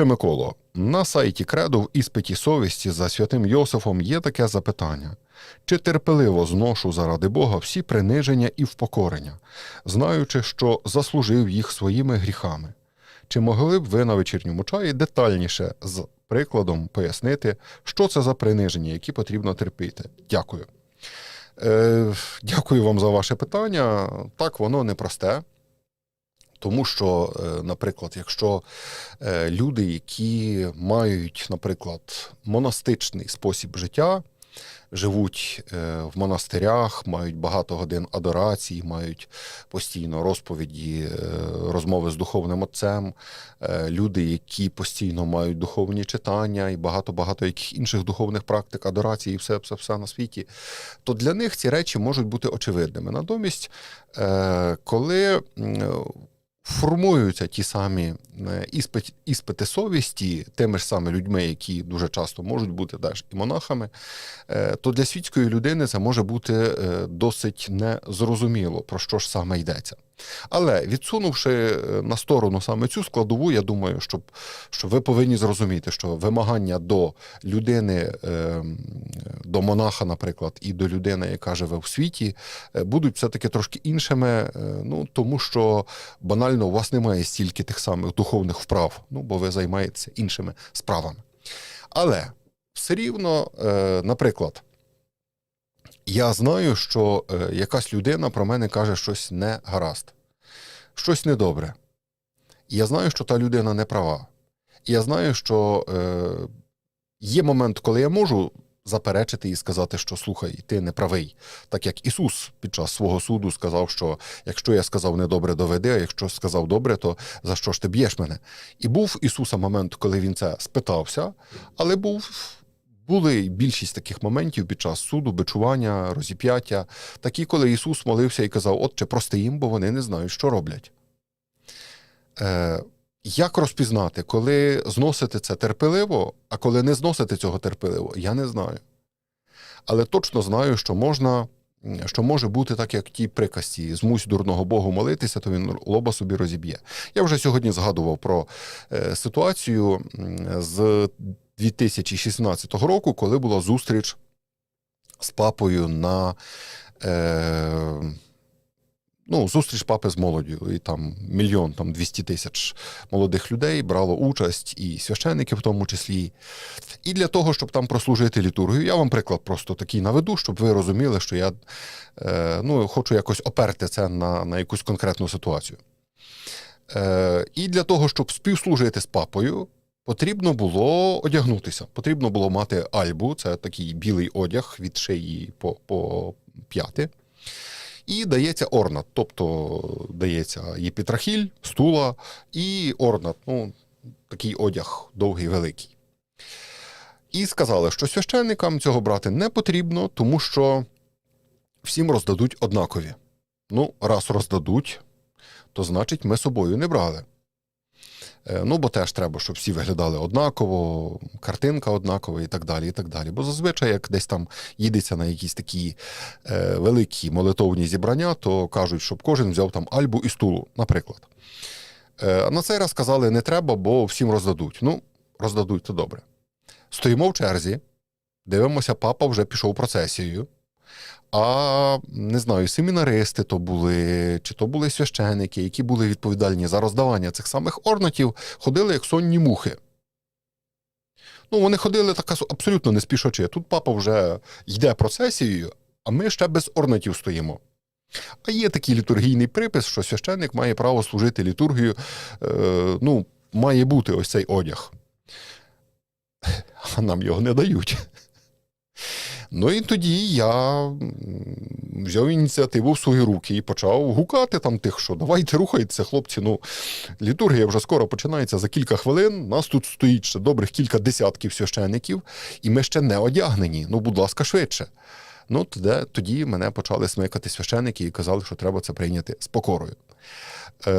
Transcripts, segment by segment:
Отче Миколо, на сайті Кредо в іспиті совісті за святим Йосифом є таке запитання: чи терпеливо зношу заради Бога всі приниження і впокорення, знаючи, що заслужив їх своїми гріхами? Чи могли б ви на вечірньому чаї детальніше з прикладом пояснити, що це за приниження, які потрібно терпіти? Дякую. Е, дякую вам за ваше питання. Так, воно непросте. Тому що, е, наприклад, якщо е, люди, які мають, наприклад, монастичний спосіб життя, живуть е, в монастирях, мають багато годин адорації, мають постійно розповіді, розмови з духовним отцем, люди, які постійно мають духовні читання і багато-багато яких інших духовних практик, адорації, і все, все, все на світі, то для них ці речі можуть бути очевидними. Натомість, коли формуються ті самі іспит, іспити совісті тими ж самими людьми, які дуже часто можуть бути теж і монахами, е, то для світської людини це може бути е, досить незрозуміло, про що ж саме йдеться. Але відсунувши е, на сторону саме цю складову, я думаю, щоб, що ви повинні зрозуміти, що вимагання до людини, е, до монаха, наприклад, і до людини, яка живе в світі, е, будуть все-таки трошки іншими, е, ну тому що банально у вас немає стільки тих самих духовних вправ, ну бо ви займаєтеся іншими справами. Але все рівно, е, наприклад, я знаю, що е, якась людина про мене каже щось не гаразд, щось недобре. Я знаю, що та людина не права. Я знаю, що е, є момент, коли я можу заперечити і сказати, що слухай, ти не правий. Так як Ісус під час свого суду сказав, що якщо я сказав недобре, доведи, а якщо сказав добре, то за що ж ти б'єш мене? І був Ісуса момент, коли він це спитався, але був. Були більшість таких моментів під час суду, бичування, розіп'яття, такі, коли Ісус молився і казав: Отче, прости їм, бо вони не знають, що роблять. Е, як розпізнати, коли зносити це терпеливо, а коли не зносити цього терпеливо, я не знаю. Але точно знаю, що можна, що може бути так, як в тій приказці: змусь дурного Богу молитися, то він лоба собі розіб'є. Я вже сьогодні згадував про е, ситуацію з 2016 року, коли була зустріч з папою на. Е, Ну, зустріч папи з молоддю, і там мільйон, там 200 тисяч молодих людей брало участь, і священники в тому числі. І для того, щоб там прослужити літургію, я вам приклад просто такий наведу, щоб ви розуміли, що я е, ну, хочу якось оперти це на, на якусь конкретну ситуацію. Е, і для того, щоб співслужити з папою, потрібно було одягнутися. Потрібно було мати альбу, це такий білий одяг від шиї по, по п'яти. І дається орнат, тобто дається єпітрахіль, стула і орнат, ну, такий одяг довгий, великий. І сказали, що священникам цього брати не потрібно, тому що всім роздадуть однакові. Ну, раз роздадуть, то значить ми собою не брали. Е, Ну, бо теж треба, щоб всі виглядали однаково, картинка однакова і так далі. і так далі. Бо зазвичай, як десь там їдеться на якісь такі е, великі молитовні зібрання, то кажуть, щоб кожен взяв там альбу і стулу, наприклад. Е, на цей раз сказали, не треба, бо всім роздадуть. Ну, роздадуть, то добре. Стоїмо в черзі, дивимося, папа вже пішов процесією. А не знаю, семінаристи то були, чи то були священики, які були відповідальні за роздавання цих самих орнатів, ходили як сонні мухи. Ну, вони ходили так абсолютно не спішачи. Тут папа вже йде процесією, а ми ще без орнатів стоїмо. А є такий літургійний припис, що священник має право служити літургію, е, ну, має бути ось цей одяг. А нам його не дають. Ну і тоді я взяв ініціативу в свої руки і почав гукати там тих, що давайте рухайтеся, хлопці. Ну, літургія вже скоро починається за кілька хвилин. Нас тут стоїть ще добрих кілька десятків священиків, і ми ще не одягнені. Ну, будь ласка, швидше. Ну, тоді, тоді мене почали смикати священики і казали, що треба це прийняти з покорою. Е,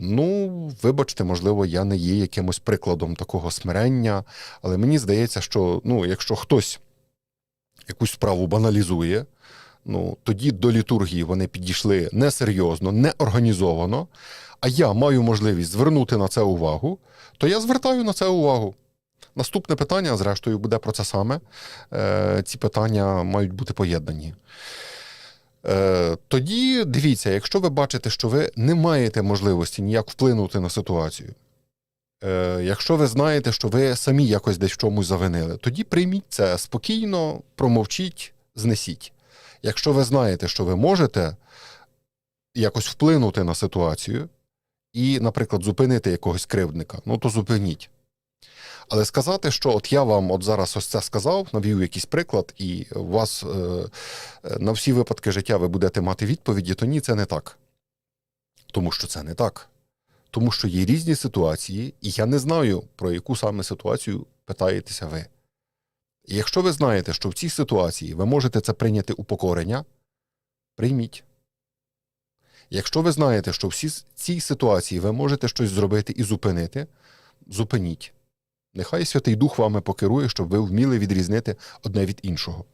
ну, вибачте, можливо, я не є якимось прикладом такого смирення, але мені здається, що ну, якщо хтось якусь справу баналізує, ну тоді до літургії вони підійшли несерйозно, неорганізовано. а я маю можливість звернути на це увагу, то я звертаю на це увагу. Наступне питання, зрештою, буде про це саме. Е, ці питання мають бути поєднані. Е, тоді дивіться, якщо ви бачите, що ви не маєте можливості ніяк вплинути на ситуацію, е, якщо ви знаєте, що ви самі якось десь в чомусь завинили, тоді прийміть це спокійно, промовчіть, знесіть. Якщо ви знаєте, що ви можете якось вплинути на ситуацію і, наприклад, зупинити якогось кривдника, ну то зупиніть. Але сказати, що от я вам от зараз ось це сказав, навів якийсь приклад, і у вас е, е, на всі випадки життя ви будете мати відповіді, то ні, це не так. Тому що це не так. Тому що є різні ситуації, і я не знаю, про яку саме ситуацію питаєтеся ви. І якщо ви знаєте, що в цій ситуації ви можете це прийняти у покорення, прийміть. Якщо ви знаєте, що в цій ситуації ви можете щось зробити і зупинити, зупиніть. Нехай Святий Дух вами покерує, щоб ви вміли відрізнити одне від іншого.